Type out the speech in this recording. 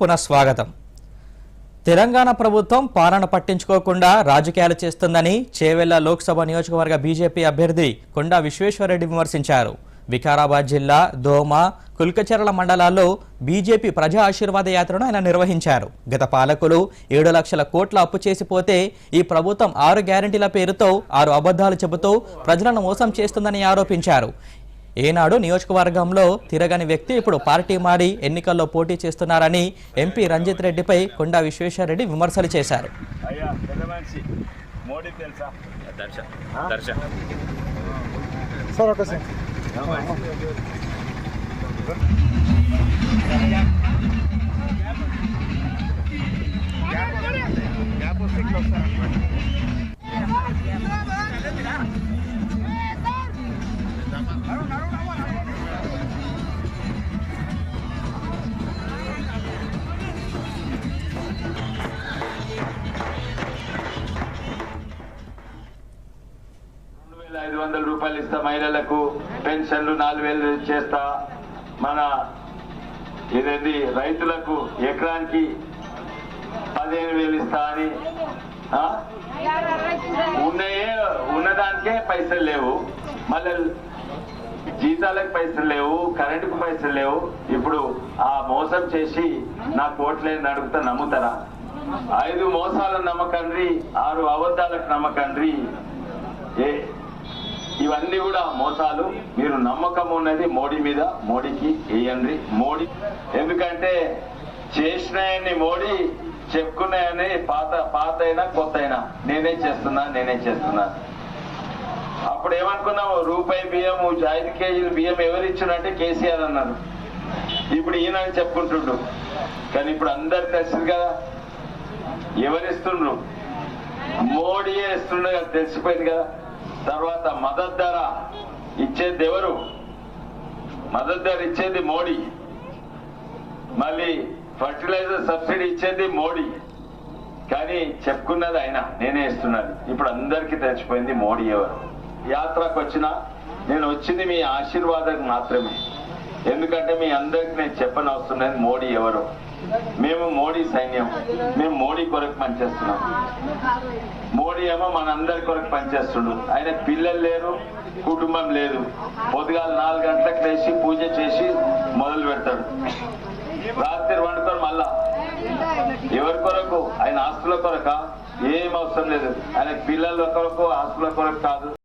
పునఃస్వాగతం. తెలంగాణ ప్రభుత్వం పాలన పట్టించుకోకుండా రాజకీయాలు చేస్తుందని చేవెళ్ళ లోక్సభ నియోజకవర్గ బీజేపీ అభ్యర్థి కొండా విశ్వేశ్వరరెడ్డి విమర్శించారు. వికారాబాద్ జిల్లా దోమ కుల్కచెరల మండలాల్లో బీజేపీ ప్రజా ఆశీర్వాద యాత్రను ఆయన నిర్వహించారు. గత పాలకులు ఏడు లక్షల కోట్ల అప్పు చేసిపోతే ఈ ప్రభుత్వం ఆరు గ్యారంటీల పేరుతో ఆరు అబద్ధాలు చెబుతూ ప్రజలను మోసం చేస్తుందని ఆరోపించారు. ఏనాడు నియోజకవర్గంలో తిరగని వ్యక్తి ఇప్పుడు పార్టీ మారి ఎన్నికల్లో పోటీ చేస్తున్నారని ఎంపీ రంజిత్ రెడ్డిపై కొండా విశ్వేశ్వరరెడ్డి విమర్శలు చేశారు ఐదు వందల రూపాయలు ఇస్తా మహిళలకు. పెన్షన్లు నాలుగు వేలు చేస్తా. మన ఇదేంది? రైతులకు ఎకరానికి పదిహేను వేలు ఇస్తా అని. ఉన్నాయే ఉన్నదానికే పైసలు లేవు. మళ్ళీ జీతాలకు పైసలు లేవు కరెంటుకు పైసలు లేవు. ఇప్పుడు ఆ మోసం చేసి నా కోట్లేని అడుగుతా నమ్ముతారా? ఐదు మోసాలను నమ్మకండ్రి ఆరు అబద్ధాలకు నమ్మకండ్రి. ఏ ఇవన్నీ కూడా మోసాలు. మీరు నమ్మకం ఉన్నది మోడీ మీద మోడీకి వేయండి. మోడీ ఎందుకంటే చేసినాయని మోడీ చెప్పుకున్నాయని పాత పాత అయినా కొత్త అయినా నేనే చేస్తున్నా నేనే చేస్తున్నా. అప్పుడు ఏమనుకున్నావు రూపాయి బియ్యం ఐదు కేజీలు బియ్యం ఎవరు ఇచ్చినంటే కేసీఆర్ అన్నారు. ఇప్పుడు ఈయన అని చెప్పుకుంటుండు కానీ ఇప్పుడు అందరు తెలుసు కదా ఎవరిస్తుండ్రు మోడీయే ఇస్తుండగా తెలిసిపోయింది కదా. తర్వాత మద్దతు ధర ఇచ్చేది ఎవరు? మద్దతు ధర ఇచ్చేది మోడీ. మళ్ళీ ఫర్టిలైజర్ సబ్సిడీ ఇచ్చేది మోడీ. కానీ చెప్పుకున్నది ఆయన నేనే ఇస్తున్నాను ఇప్పుడు అందరికీ తెలిసిపోయింది మోడీ ఎవరు. యాత్రకు వచ్చిన నేను వచ్చింది మీ ఆశీర్వాదం మాత్రమే. ఎందుకంటే మీ అందరికి నేను చెప్పనవస్తున్నది మోడీ ఎవరు? మేము మోడీ సైన్యం. మేము మోడీ కొరకు పనిచేస్తున్నాం. మోడీ ఏమో మనందరి కొరకు పనిచేస్తుండు. ఆయన పిల్లలు లేరు కుటుంబం లేదు. పొద్దుగాల నాలుగు గంటలకు లేచి పూజ చేసి మొదలు పెడతాడు. రాత్రి వండుకొని మళ్ళా. ఎవరి కొరకు? ఆయన ఆస్తుల కొరక? ఏం అవసరం లేదు. ఆయన పిల్లల కొరకు ఆస్తుల కొరకు కాదు.